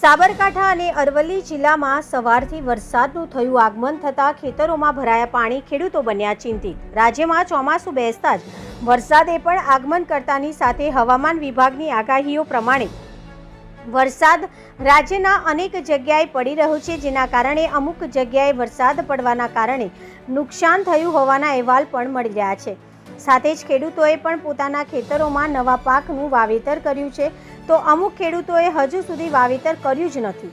સાબરકાંઠા અને અરવલ્લી જિલ્લામાં સવારથી વરસાદનું થયું આગમન થતાં ખેતરોમાં ભરાયા પાણી ખેડૂતો બન્યા ચિંતિત. રાજ્યમાં ચોમાસું બેસતા જ વરસાદે પણ આગમન કરતાની સાથે હવામાન વિભાગની આગાહીઓ પ્રમાણે વરસાદ રાજ્યના અનેક જગ્યાએ પડી રહ્યો છે, જેના કારણે અમુક જગ્યાએ વરસાદ પડવાના કારણે નુકસાન થયું હોવાના અહેવાલ પણ મળી રહ્યા છે. સાથે જ ખેડૂતોએ પણ પોતાના ખેતરોમાં નવા પાકનું વાવેતર કર્યું છે. તો અમુક ખેડૂતોએ હજુ સુધી વાવેતર કર્યું જ નથી.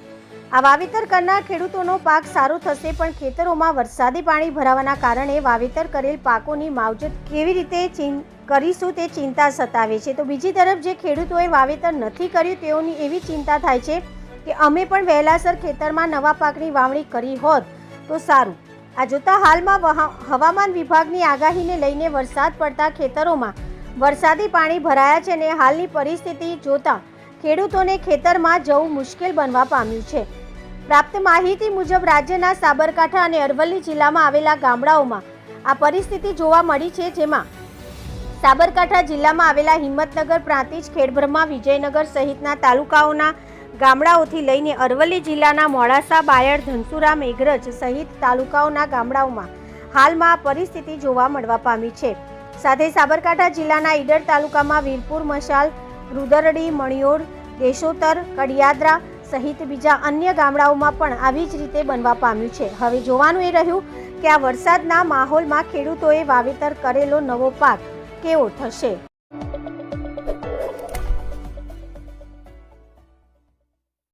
આ વાવેતર કરનાર ખેડૂતોનો પાક સારો થશે પણ ખેતરોમાં વરસાદી પાણી ભરાવાના કારણે વાવેતર કરેલ પાકોની માવજત કેવી રીતે કરીશું તે ચિંતા સતાવે છે. તો બીજી તરફ જે ખેડૂતોએ વાવેતર નથી કર્યું તેઓની એવી ચિંતા થાય છે કે અમે પણ વહેલાસર ખેતરમાં નવા પાકની વાવણી કરી હોત તો સારું. આ જોતા હાલમાં હવામાન વિભાગની આગાહીને લઈને વરસાદ પડતા ખેતરોમાં વરસાદી પાણી ભરાયા છે અને હાલની પરિસ્થિતિ જોતા ખેડૂતોને ખેતરમાં જવું મુશ્કેલ બનવા પામ્યું છે. પ્રાપ્ત માહિતી મુજબ રાજ્યના સાબરકાંઠા અને અરવલ્લી જિલ્લામાં આવેલા ગામડાઓમાં આ પરિસ્થિતિ જોવા મળી છે, જેમાં સાબરકાંઠા જિલ્લામાં આવેલા હિંમતનગર પ્રાંતિજ, ખેડબ્રહ્મા વિજયનગર સહિતના તાલુકાઓના ગામડાઓથી લઈને અરવલ્લી જિલ્લાના મોડાસા, બાયડ, ધનસુરા, મેઘરજ સહિત તાલુકાઓના ગામડાઓમાં હાલમાં પરિસ્થિતિ જોવા મળવા પામી છે. સાથે સાબરકાંઠા જિલ્લાના ઈડર તાલુકામાં વીરપુર, મશાલ, રુદરડી મણિયોડ દેશોતર કડિયાદરા સહિત બીજા અન્ય ગામડાઓમાં પણ આવી જ રીતે બનવા પામ્યું છે. હવે જોવાનું એ રહ્યું કે આ વરસાદના માહોલમાં ખેડૂતોએ વાવેતર કરેલો નવો પાક કેવો થશે?